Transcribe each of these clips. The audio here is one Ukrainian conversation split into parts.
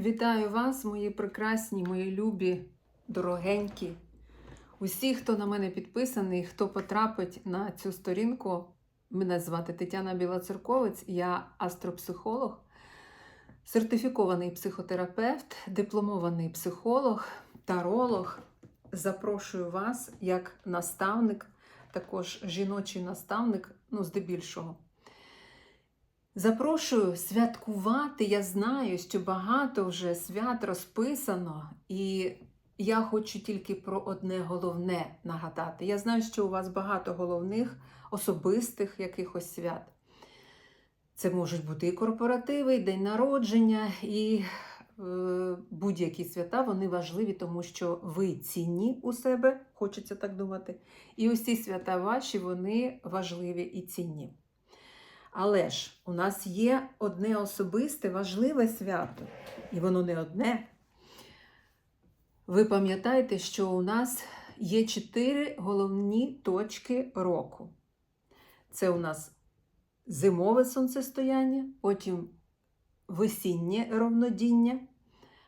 Вітаю вас, мої прекрасні, мої любі, дорогенькі. Усі, хто на мене підписаний, хто потрапить на цю сторінку. Мене звати Тетяна Білоцерковець, я астропсихолог, сертифікований психотерапевт, дипломований психолог, таролог. Запрошую вас як наставник, також жіночий наставник, ну, здебільшого. Запрошую святкувати. Я знаю, що багато вже свят розписано, і я хочу тільки про одне головне нагадати. Я знаю, що у вас багато головних особистих якихось свят. Це можуть бути і корпоративи, і день народження, і е, будь-які свята вони важливі, тому що ви цінні у себе, хочеться так думати. І усі свята ваші вони важливі і цінні. Але ж у нас є одне особисте важливе свято, і воно не одне. Ви пам'ятаєте, що у нас є чотири головні точки року. Це у нас зимове сонцестояння, потім весіннє равнодіння,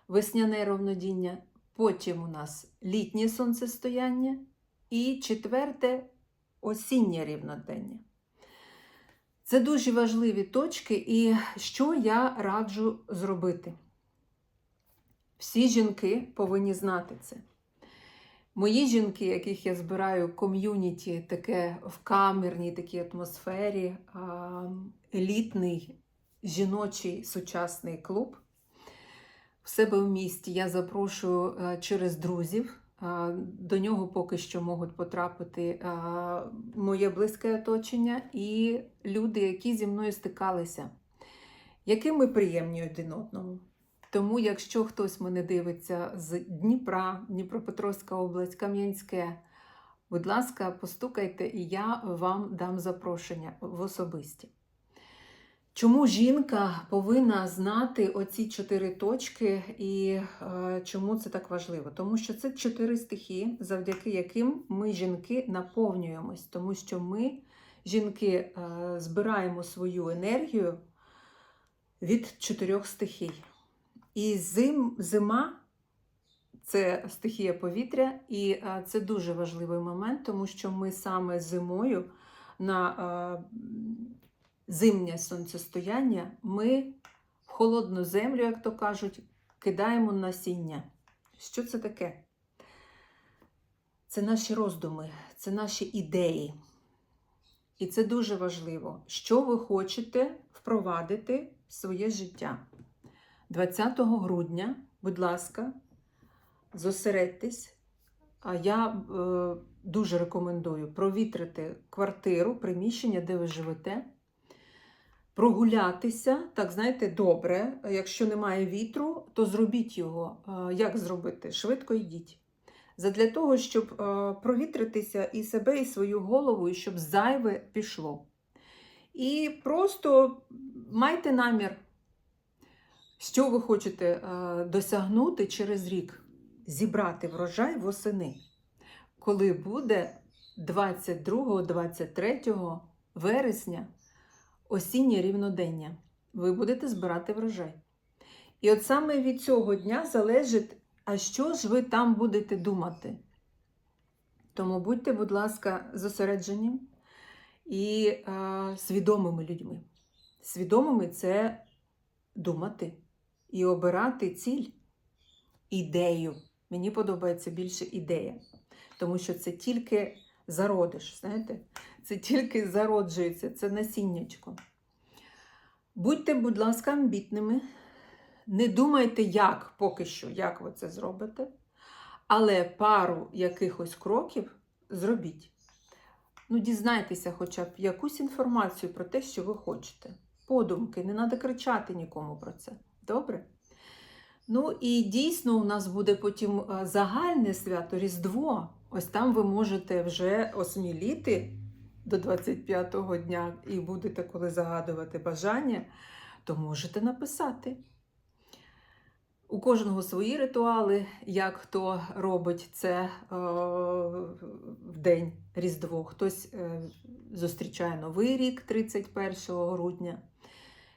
весняне равнодіння, потім у нас літнє сонцестояння і четверте осіннє рівнодення. Це дуже важливі точки, і що я раджу зробити? Всі жінки повинні знати це. Мої жінки, яких я збираю ком'юніті, таке в камерній такій атмосфері, елітний жіночий сучасний клуб. В себе в місті я запрошую е, через друзів. До нього поки що можуть потрапити моє близьке оточення і люди, які зі мною стикалися, які ми приємні один одному. Тому, якщо хтось мене дивиться з Дніпра, Дніпропетровська область, Кам'янське, будь ласка, постукайте, і я вам дам запрошення в особисті. Чому жінка повинна знати оці чотири точки, і е, чому це так важливо? Тому що це чотири стихії, завдяки яким ми, жінки, наповнюємось, тому що ми, жінки, е, збираємо свою енергію від чотирьох стихій. І зим, зима це стихія повітря, і е, це дуже важливий момент, тому що ми саме зимою на е, зимнє сонцестояння ми в холодну землю, як то кажуть, кидаємо насіння. Що це таке? Це наші роздуми, це наші ідеї. І це дуже важливо, що ви хочете впровадити в своє життя. 20 грудня, будь ласка, зосередьтесь. А я е, дуже рекомендую провітрити квартиру, приміщення, де ви живете прогулятися, так знаєте, добре. Якщо немає вітру, то зробіть його. Як зробити? Швидко йдіть. Задля того, щоб провітритися і себе, і свою голову, і щоб зайве пішло. І просто майте намір, що ви хочете досягнути через рік, зібрати врожай восени, коли буде 22-23 вересня осіннє рівнодення. Ви будете збирати врожай. І от саме від цього дня залежить, а що ж ви там будете думати. Тому будьте, будь ласка, зосереджені і е, свідомими людьми. Свідомими це думати і обирати ціль, ідею. Мені подобається більше ідея, тому що це тільки зародиш, знаєте? Це тільки зароджується, це насіннячко. Будьте, будь ласка, амбітними. Не думайте, як поки що, як ви це зробите. Але пару якихось кроків зробіть. Ну, дізнайтеся хоча б якусь інформацію про те, що ви хочете. Подумки, не треба кричати нікому про це. Добре? Ну і дійсно, у нас буде потім е, загальне свято Різдво. Ось там ви можете вже осміліти до 25-го дня і будете, коли загадувати бажання, то можете написати. У кожного свої ритуали, як хто робить це е, в день Різдво. Хтось е, зустрічає Новий рік 31 грудня.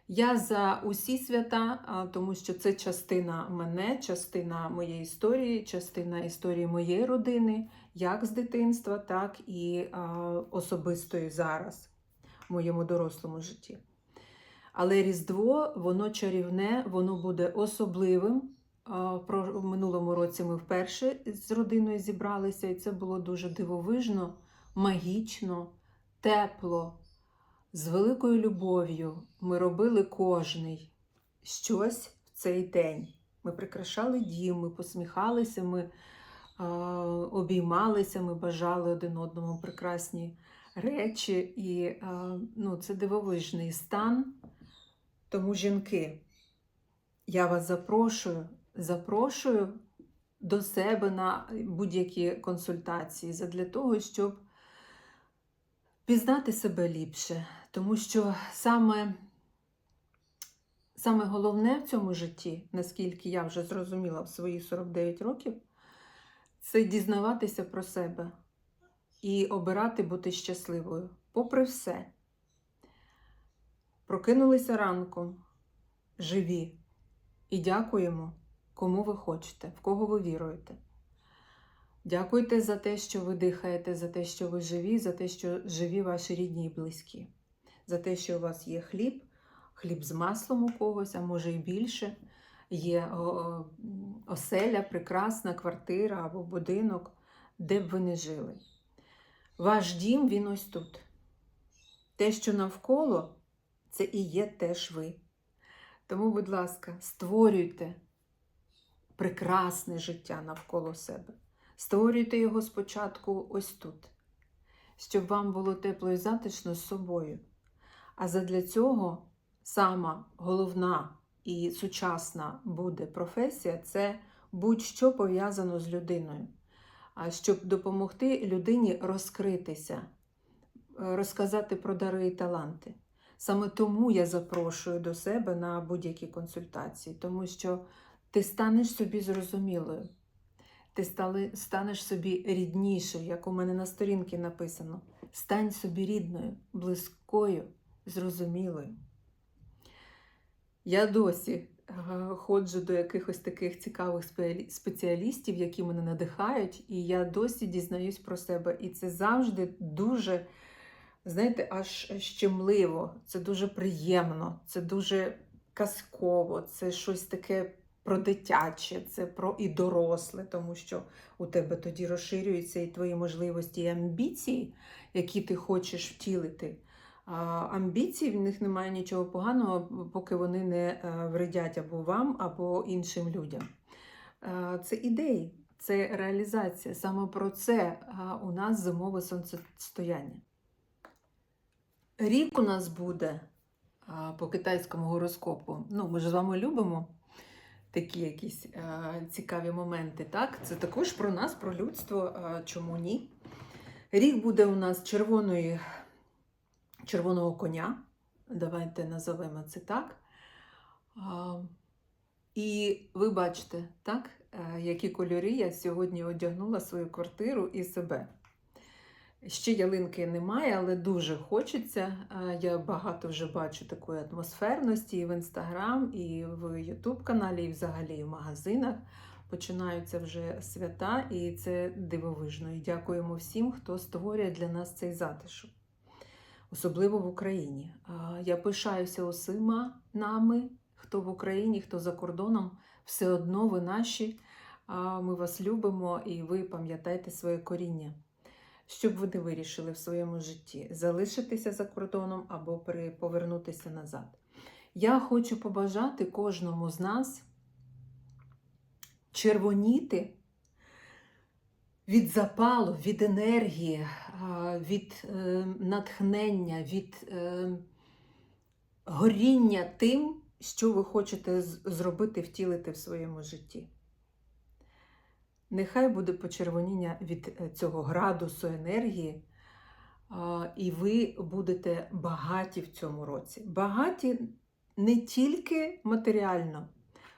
Я за усі свята, тому що це частина мене, частина моєї історії, частина історії моєї родини, як з дитинства, так і особистої зараз в моєму дорослому житті. Але Різдво, воно чарівне, воно буде особливим. В минулому році ми вперше з родиною зібралися, і це було дуже дивовижно, магічно, тепло, з великою любов'ю. Ми робили кожний щось в цей день. Ми прикрашали дім, ми посміхалися, ми а, обіймалися, ми бажали один одному прекрасні речі. І а, ну, це дивовижний стан. Тому, жінки, я вас запрошую, запрошую до себе на будь-які консультації для того, щоб пізнати себе ліпше. Тому що саме, саме головне в цьому житті, наскільки я вже зрозуміла в свої 49 років, це дізнаватися про себе і обирати бути щасливою, попри все. Прокинулися ранком, живі, і дякуємо, кому ви хочете, в кого ви віруєте. Дякуйте за те, що ви дихаєте, за те, що ви живі, за те, що живі ваші рідні і близькі, за те, що у вас є хліб, хліб з маслом у когось, а може і більше. Є оселя, прекрасна квартира або будинок, де б ви не жили. Ваш дім, він ось тут. Те, що навколо, це і є теж ви. Тому, будь ласка, створюйте прекрасне життя навколо себе. Створюйте його спочатку ось тут, щоб вам було тепло і затишно з собою. А задля цього сама головна і сучасна буде професія це будь-що пов'язано з людиною. Щоб допомогти людині розкритися, розказати про дари і таланти. Саме тому я запрошую до себе на будь-які консультації, тому що ти станеш собі зрозумілою, ти станеш собі ріднішою, як у мене на сторінці написано. Стань собі рідною, близькою, зрозумілою. Я досі е, ходжу до якихось таких цікавих спеціалістів, які мене надихають, і я досі дізнаюсь про себе. І це завжди дуже, знаєте, аж щемливо, це дуже приємно, це дуже казково, це щось таке про дитяче, це про і доросле, тому що у тебе тоді розширюються і твої можливості і амбіції, які ти хочеш втілити. А амбіції в них немає нічого поганого, поки вони не е, вредять або вам, або іншим людям. Е, Це ідеї, це реалізація. Саме про це е, у нас зимове сонцестояння. Рік у нас буде по китайському гороскопу. Ну, ми ж з вами любимо такі якісь цікаві моменти. Так? Це також про нас, про людство. чому ні? Рік буде у нас червоної, червоного коня. Давайте назовемо це так. І ви бачите, так, е, які кольори я сьогодні одягнула свою квартиру і себе. Ще ялинки немає, але дуже хочеться. Я багато вже бачу такої атмосферності і в інстаграм, і в Ютуб каналі, і взагалі в магазинах. Починаються вже свята, і це дивовижно. І дякуємо всім, хто створює для нас цей затишок, особливо в Україні. Я пишаюся усіма нами, хто в Україні, хто за кордоном, все одно ви наші. Ми вас любимо і ви пам'ятайте своє коріння. Що б ви не вирішили в своєму житті? Залишитися за кордоном або повернутися назад. Я хочу побажати кожному з нас червоніти від запалу, від енергії, від е, натхнення, від е, горіння тим, що ви хочете зробити, втілити в своєму житті. Нехай буде почервоніння від е, цього градусу енергії, і ви будете багаті в цьому році. Багаті не тільки матеріально,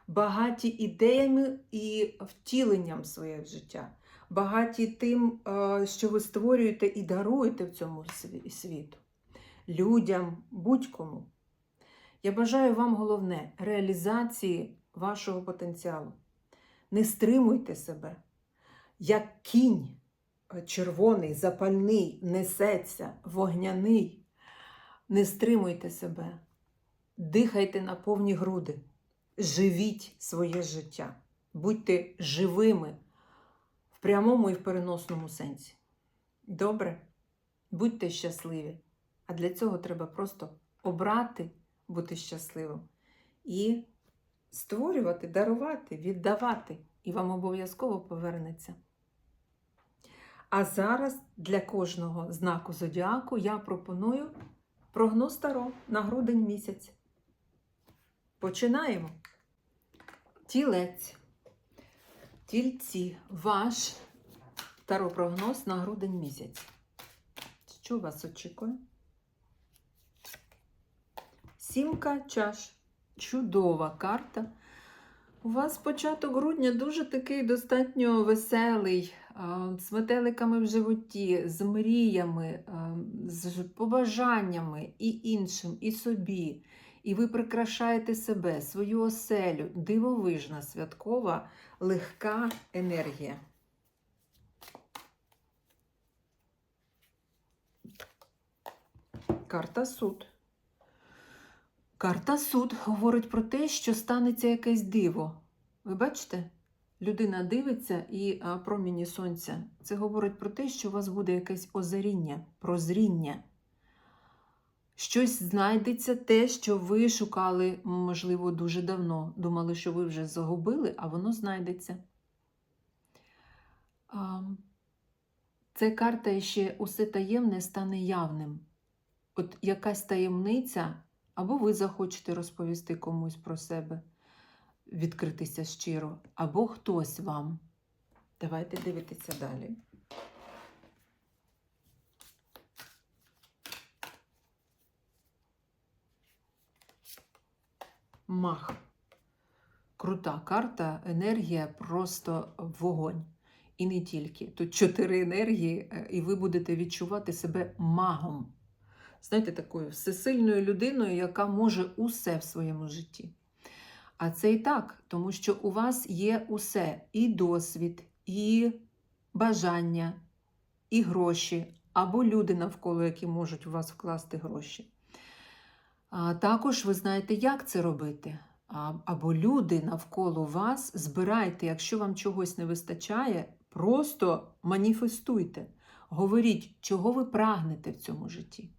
багаті ідеями і втіленням своє життя, багаті тим, е, що ви створюєте і даруєте в цьому світу, людям, будь-кому. Я бажаю вам головне реалізації вашого потенціалу. Не стримуйте себе, як кінь е, червоний, запальний, несеться, вогняний. Не стримуйте себе, дихайте на повні груди, живіть своє життя, будьте живими в прямому і в переносному сенсі. Добре? Будьте щасливі. А для цього треба просто обрати бути щасливим і створювати, дарувати, віддавати. І вам обов'язково повернеться. А зараз для кожного знаку зодіаку я пропоную прогноз Таро на грудень місяць. Починаємо. Тілець. Тільці. Ваш таро-прогноз на грудень місяць. Що вас очікує? Сімка чаш. Чудова карта. У вас початок грудня дуже такий достатньо веселий, з метеликами в животі, з мріями, з побажаннями і іншим, і собі. І ви прикрашаєте себе, свою оселю. Дивовижна, святкова, легка енергія. Карта суд. Карта суд говорить про те, що станеться якесь диво. Ви бачите? Людина дивиться і а, проміні сонця. Це говорить про те, що у вас буде якесь озаріння, прозріння. Щось знайдеться те, що ви шукали, можливо, дуже давно. Думали, що ви вже загубили, а воно знайдеться. Це карта ще усе таємне стане явним. От якась таємниця, або ви захочете розповісти комусь про себе, відкритися щиро, або хтось вам. Давайте дивитися далі. Мах. Крута карта, енергія просто вогонь. І не тільки. Тут чотири енергії, е, і ви будете відчувати себе магом. Знаєте, такою всесильною людиною, яка може усе в своєму житті. А це і так, тому що у вас є усе: і досвід, і бажання, і гроші, або люди навколо, які можуть у вас вкласти гроші. А також ви знаєте, як це робити. Або люди навколо вас збирайте, якщо вам чогось не вистачає, просто маніфестуйте. Говоріть, чого ви прагнете в цьому житті.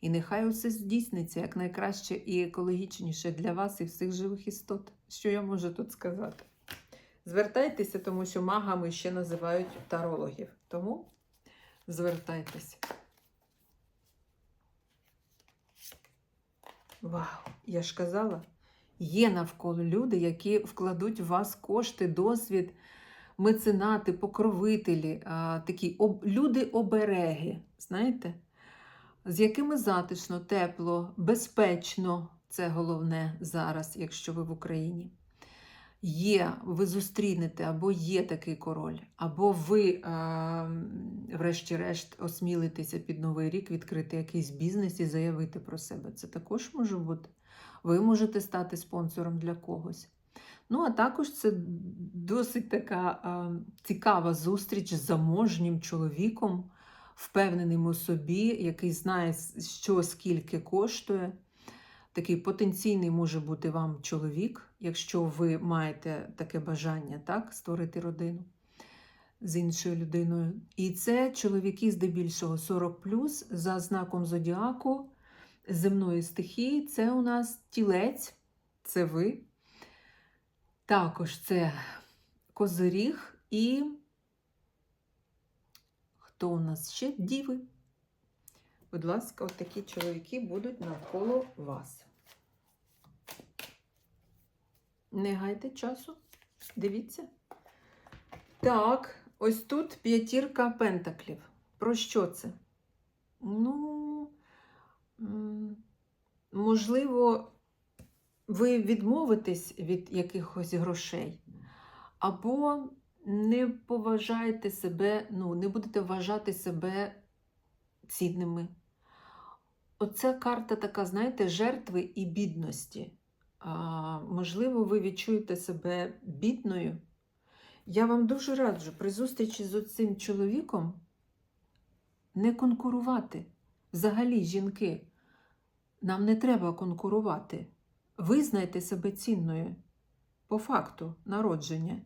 І нехай усе здійсниться як найкраще і екологічніше для вас і всіх живих істот. Що я можу тут сказати? Звертайтеся, тому що магами ще називають тарологів. Тому звертайтеся. Вау! Я ж казала, є навколо люди, які вкладуть в вас кошти, досвід, меценати, покровителі, такі об, люди-обереги, знаєте? з якими затишно, тепло, безпечно це головне зараз, якщо ви в Україні. Є, ви зустрінете, або є такий король, або ви, е, врешті-решт, осмілитеся під Новий рік відкрити якийсь бізнес і заявити про себе. Це також може бути. Ви можете стати спонсором для когось. Ну, а також це досить така е, цікава зустріч з заможнім чоловіком впевненим у собі, який знає, що скільки коштує. Такий потенційний може бути вам чоловік, якщо ви маєте таке бажання так, створити родину з іншою людиною. І це чоловіки здебільшого 40 за знаком зодіаку земної стихії. Це у нас тілець, це ви. Також це козиріг і Хто у нас ще діви? Будь ласка, от такі чоловіки будуть навколо вас. Не гайте часу, дивіться. Так, ось тут п'ятірка пентаклів. Про що це? Ну, можливо, ви відмовитесь від якихось грошей, або не поважаєте себе, ну, не будете вважати себе цінними. оця карта така, знаєте, жертви і бідності. Можливо, ви відчуєте себе бідною. Я вам дуже раджу при зустрічі з цим чоловіком не конкурувати. Взагалі, жінки, нам не треба конкурувати. Визнайте себе цінною по факту народження.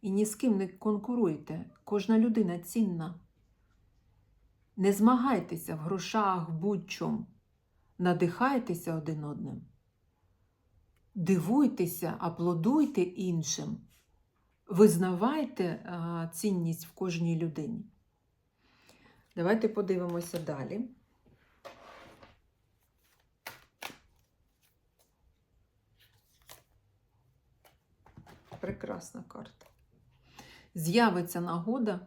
І ні з ким не конкуруйте. Кожна людина цінна. Не змагайтеся в грошах, будь-чому. Надихайтеся один одним. Дивуйтеся, аплодуйте іншим. Визнавайте цінність в кожній людині. Давайте подивимося далі. Прекрасна карта. З'явиться нагода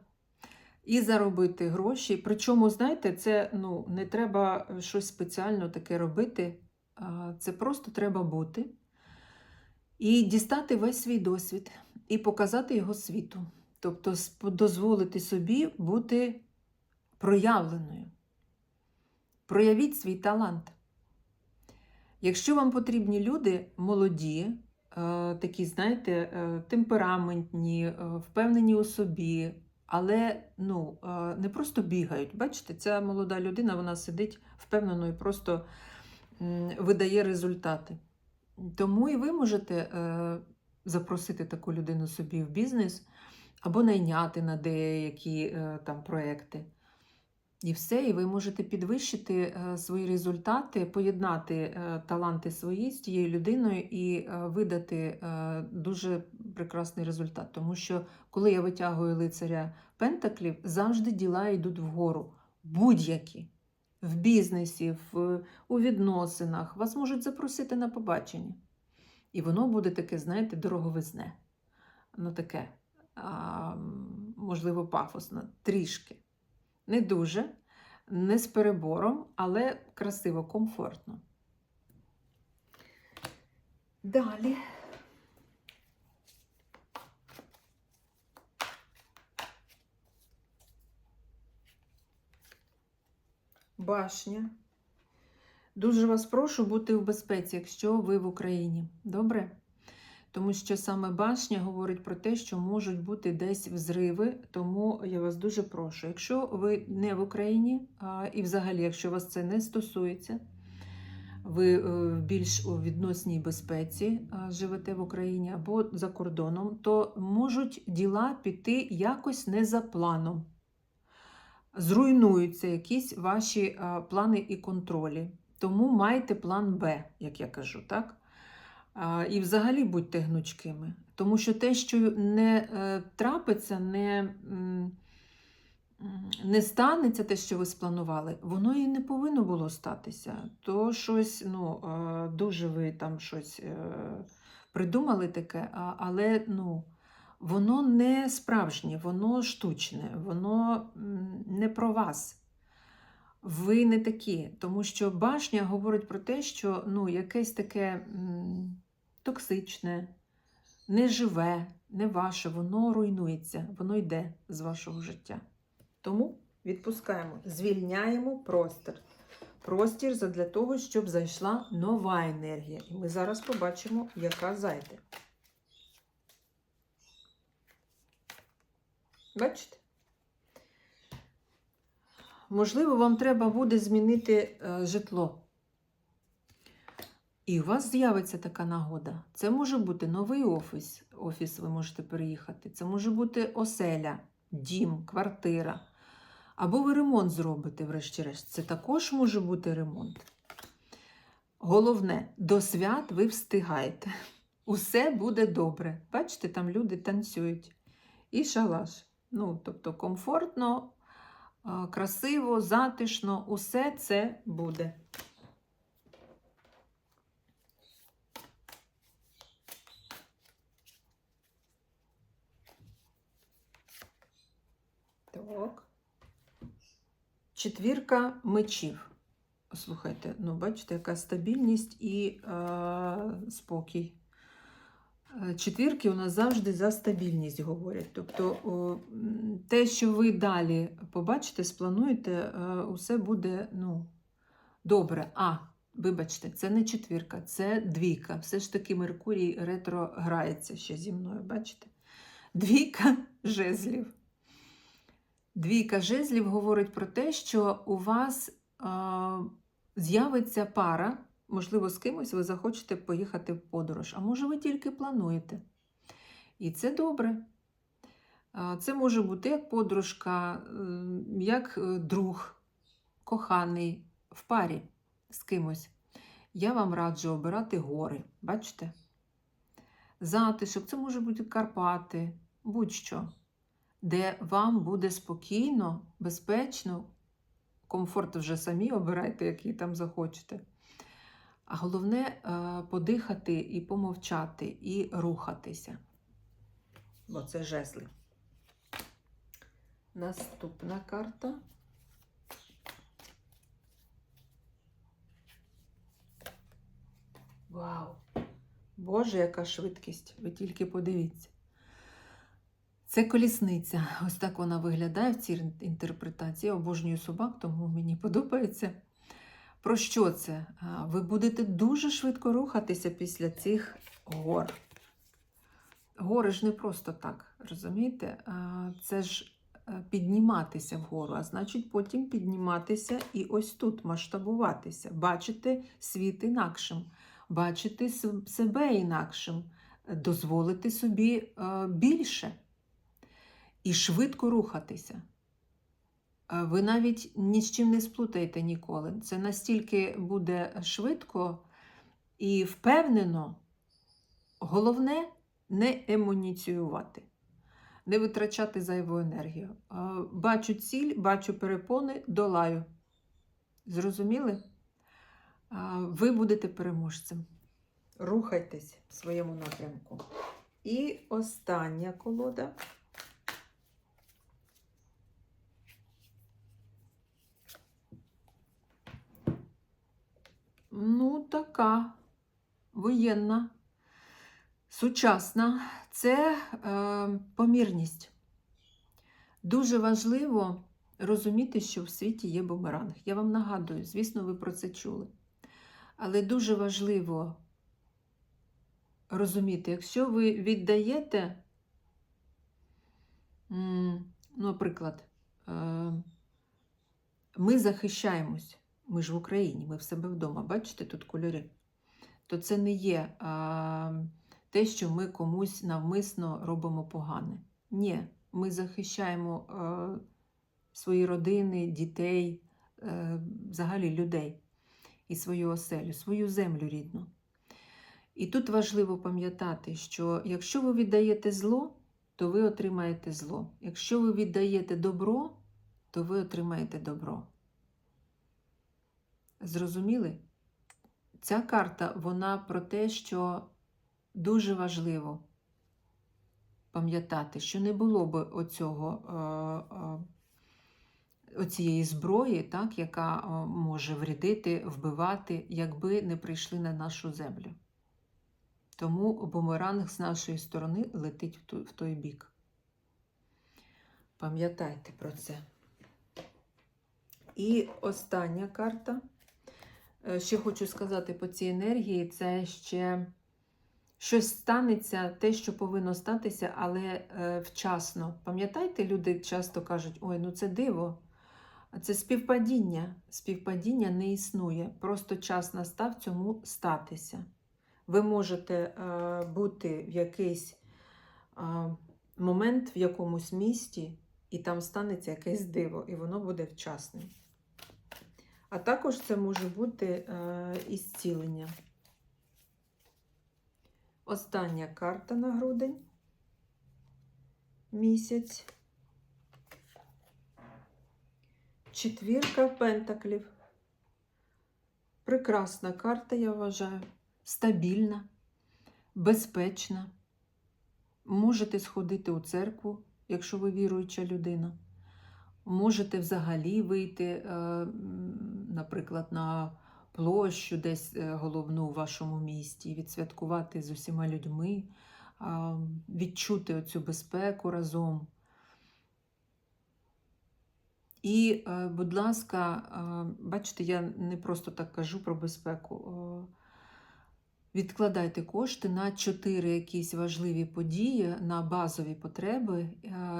і заробити гроші. Причому, знаєте, це ну, не треба щось спеціально таке робити. Це просто треба бути і дістати весь свій досвід і показати його світу. Тобто дозволити собі бути проявленою. Проявіть свій талант. Якщо вам потрібні люди молоді, е, такі, знаєте, е, темпераментні, е, впевнені у собі, але ну, не просто бігають. Бачите, ця молода людина вона сидить впевнено і просто видає результати. Тому і ви можете е, запросити таку людину собі в бізнес або найняти на деякі е, там проекти. І все, і ви можете підвищити е, свої результати, поєднати таланти свої з тією людиною і видати дуже прекрасний результат. Тому що коли я витягую лицаря Пентаклів, завжди діла йдуть вгору. Будь-які. В бізнесі, в, у відносинах вас можуть запросити на побачення. І воно буде таке, знаєте, дороговизне. Ну таке, а, можливо, пафосне, трішки. Не дуже, не з перебором, але красиво, комфортно. Далі. Башня. Дуже вас прошу бути в безпеці, якщо ви в Україні. Добре? Тому що саме башня говорить про те, що можуть бути десь взриви, тому я вас дуже прошу. Якщо ви не в Україні, а, і взагалі, якщо вас це не стосується, ви е, в більш у відносній безпеці живете в Україні або за кордоном, то можуть діла піти якось не за планом. Зруйнуються якісь ваші плани і контролі. Тому майте план Б, як я кажу, так? І взагалі будьте гнучкими. Тому що те, що не е, трапиться, не, не станеться те, що ви спланували, воно і не повинно було статися. То щось, ну, е, дуже ви там щось е, придумали таке, але ну, воно не справжнє, воно штучне, воно не про вас. Ви не такі, тому що башня говорить про те, що ну, якесь таке токсичне, неживе, не ваше, воно руйнується, воно йде з вашого життя. Тому відпускаємо, звільняємо простір. Простір задля того, щоб зайшла нова енергія. І ми зараз побачимо, яка зайде. Бачите? Можливо, вам треба буде змінити е, житло. І у вас з'явиться така нагода. Це може бути новий офіс, офіс ви можете переїхати. Це може бути оселя, дім, квартира. Або ви ремонт зробите, врешті-решт. Це також може бути ремонт. Головне, до свят ви встигаєте. Усе буде добре. Бачите, там люди танцюють. І шалаш. Ну, тобто комфортно, красиво, затишно, усе це буде. Так. Четвірка мечів. Слухайте, ну бачите, яка стабільність і е, спокій. Е, Четвірки у нас завжди за стабільність говорять. Тобто те, що ви далі побачите, сплануєте, е, усе буде ну, Добре, а, вибачте, це не четвірка, це двійка. Все ж таки Меркурій ретро грається ще зі мною, бачите? Двійка жезлів. Двійка жезлів говорить про те, що у вас а, з'явиться пара, можливо, з кимось ви захочете поїхати в подорож, а може, ви тільки плануєте. І це добре. Це може бути як подружка, як е, друг, коханий в парі з кимось. Я вам раджу обирати гори, бачите? Затишок, це може бути Карпати, будь-що, де вам буде спокійно, безпечно, комфорт вже самі обирайте, який там захочете. А головне е, подихати і помовчати, і рухатися. Бо це жезли. Наступна карта. Вау! Боже, яка швидкість! Ви тільки подивіться. Це колісниця. Ось так вона виглядає в цій інтерпретації. Я обожнюю собак, тому мені подобається. Про що це? Ви будете дуже швидко рухатися після цих гор. Гори ж не просто так, розумієте? Це ж е, підніматися вгору, а значить, потім підніматися і ось тут масштабуватися, бачити світ інакшим, бачити себе інакшим, дозволити собі е, більше і швидко рухатися. Ви навіть ні з чим не сплутаєте ніколи. Це настільки буде швидко і впевнено. Головне не емоніціювати, не витрачати зайву енергію. Бачу ціль, бачу перепони, долаю. Зрозуміли? Ви будете переможцем. Рухайтесь в своєму напрямку. І остання колода. Ну, така воєнна, сучасна це е, помірність. Дуже важливо розуміти, що в світі є бумеранг. Я вам нагадую, звісно, ви про це чули. Але дуже важливо розуміти, якщо ви віддаєте, наприклад, е, ми захищаємось. Ми ж в Україні, ми в себе вдома. Бачите, тут кольори. То це не є а, те, що ми комусь навмисно робимо погане. Ні, ми захищаємо а, свої родини, дітей, е, взагалі людей і свою оселю, свою землю рідну. І тут важливо пам'ятати, що якщо ви віддаєте зло, то ви отримаєте зло. Якщо ви віддаєте добро, то ви отримаєте добро. Зрозуміли? Ця карта вона про те, що дуже важливо пам'ятати, що не було б оцього, е, е, оцієї зброї, так, яка е, може врядити, вбивати, якби не прийшли на нашу землю. Тому бумеранг з нашої сторони летить в той бік. Пам'ятайте про це. І остання карта. Ще хочу сказати по цій енергії, це ще щось станеться, те, що повинно статися, але е, вчасно. Пам'ятаєте, люди часто кажуть, ой, ну це диво, це співпадіння. Співпадіння не існує. Просто час настав цьому статися. Ви можете е, бути в якийсь е, момент в якомусь місті, і там станеться якесь диво, і воно буде вчасним. А також це може бути е, і зцілення. Остання карта на грудень місяць. Четвірка пентаклів. Прекрасна карта, я вважаю. Стабільна, безпечна. Можете сходити у церкву, якщо ви віруюча людина. Можете взагалі вийти, е, наприклад, на площу десь е, головну в вашому місті, відсвяткувати з усіма людьми, відчути оцю безпеку разом. І, е, будь ласка, е, бачите, я не просто так кажу про безпеку. Відкладайте кошти на чотири якісь важливі події, на базові потреби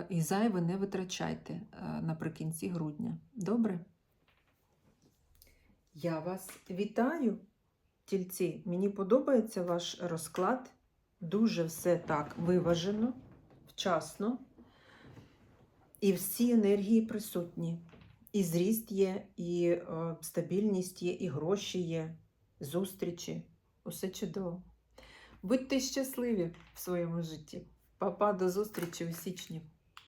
і зайве не витрачайте наприкінці грудня. Добре? Я вас вітаю, тільці. Мені подобається ваш розклад. Дуже все так виважено, вчасно. І всі енергії присутні. І зріст є, і е, стабільність є, і гроші є, зустрічі. Усе чудово. Будьте щасливі в своєму житті. Па-па, до зустрічі у січні.